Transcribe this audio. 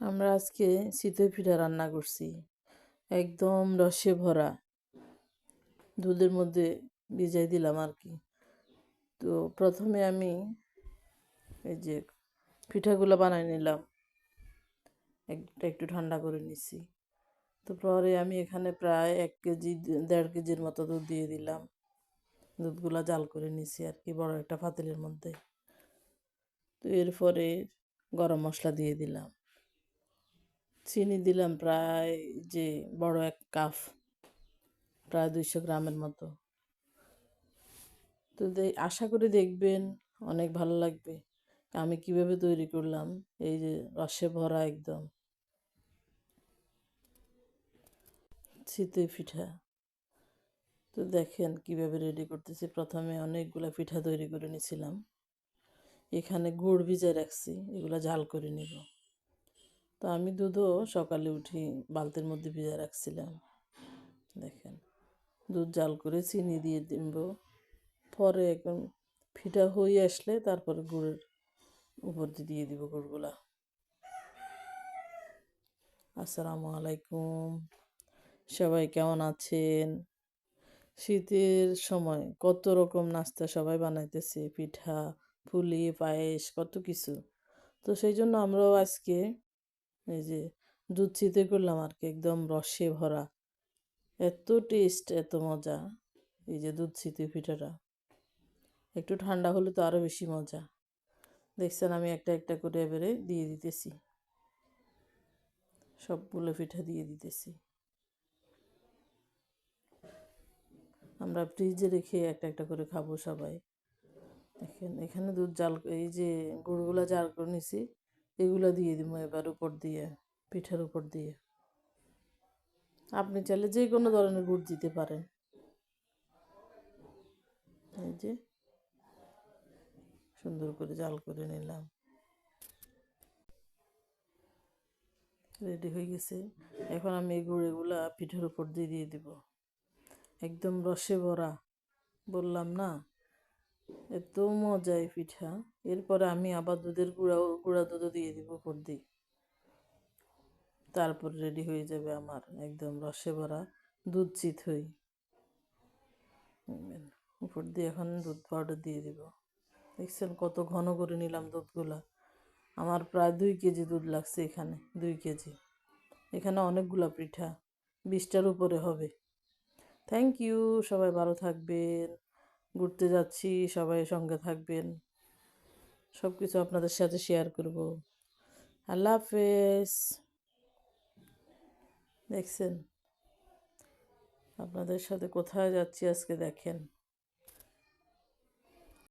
আমরা আজকে চিতই পিঠা রান্না করছি। একদম রসে ভরা। দুধের মধ্যে ভিজাই দিলাম আর কি। তো প্রথমে আমি এই যে পিঠাগুলো বানাই নিলাম। একটা একটু ঠান্ডা করে নিছি। তো পরে আমি এখানে প্রায় এক কেজি, দেড় কেজির মতো দুধ দিয়ে দিলাম। দুধগুলা জাল করে নিছি আর কি, বড় একটা পাতিলের মধ্যে। তো এরপরে গরম মশলা দিয়ে দিলাম। চিনি দিলাম প্রায় যে বড় এক কাপ, প্রায় দুইশো গ্রামের মতো। তো আশা করি দেখবেন অনেক ভালো লাগবে। আমি কীভাবে তৈরি করলাম, এই যে রসে ভরা একদম। চিতই পিঠা। তো দেখেন কীভাবে রেডি করতেছি। প্রথমে অনেকগুলো পিঠা তৈরি করে নিয়েছিলাম এখানে গুড় ভিজায় রাখছি, এগুলো ঝাল করে নিব। তো আমি দুধও সকালে উঠি বালতির মধ্যে ভিজে রাখছিলাম। দেখেন, দুধ জাল করে চিনি দিয়ে দিব। পরে এখন ফিটা হয়ে আসলে তারপরে গুড়ের উপর দিয়ে দিব গুড়গুলা। আসসালামু আলাইকুম। সবাই কেমন আছেন? শীতের সময় কত রকম নাস্তা সবাই বানাইতেছে, পিঠা ফুলি পায়েস, কত কিছু। তো সেই জন্য আমরাও আজকে এই যে দুধ চিতে করলাম আর কি, একদম রসে ভরা। এত টেস্ট এত মজা। এই যে দুধ চিতে পিঠাটা। একটু ঠান্ডা হলে তো আরও বেশি মজা। দেখছেন আমি একটা একটা করে এবারে দিয়ে দিতেছি। সবগুলো পিঠা দিয়ে দিতেছি। আমরা ফ্রিজে রেখে একটা একটা করে খাব সবাই। দেখেন, এখানে দুধ জাল, এই যে গুড়গুলো জাল করে নিছি। এগুলো দিয়ে দিব এবার উপর দিয়ে, পিঠার উপর দিয়ে। আপনি চাইলে যে কোনো ধরনের গুড় দিতে পারেন। এই যে, সুন্দর করে জাল করে নিলাম। রেডি হয়ে গেছে। এখন আমি এই গুড় গুঁড়েগুলা পিঠের উপর দিয়ে দিয়ে দিব। একদম রসে ভরা, বললাম না? এত মজা এই পিঠা। এরপরে আমি আবার দুধের গুঁড়াও গুঁড়া দুধও দিয়ে দিব দিই তারপর রেডি হয়ে যাবে আমার একদম রসে ভরা দুধ চিত হই উপর দিয়ে এখন দুধ পাউডার দিয়ে দিব। দেখছেন কত ঘন করে নিলাম দুধগুলা। আমার প্রায় দুই কেজি দুধ লাগছে এখানে, দুই কেজি। এখানে অনেকগুলা পিঠা, বিশটার উপরে হবে। থ্যাংক ইউ সবাই ভালো থাকবেন। ঘুরতে যাচ্ছি, সবাই সঙ্গে থাকবেন। সব কিছু আপনাদের সাথে শেয়ার করব। আল্লাহ হাফেজ। দেখছেন? আপনাদের সাথে কোথায় যাচ্ছি আজকে দেখেন।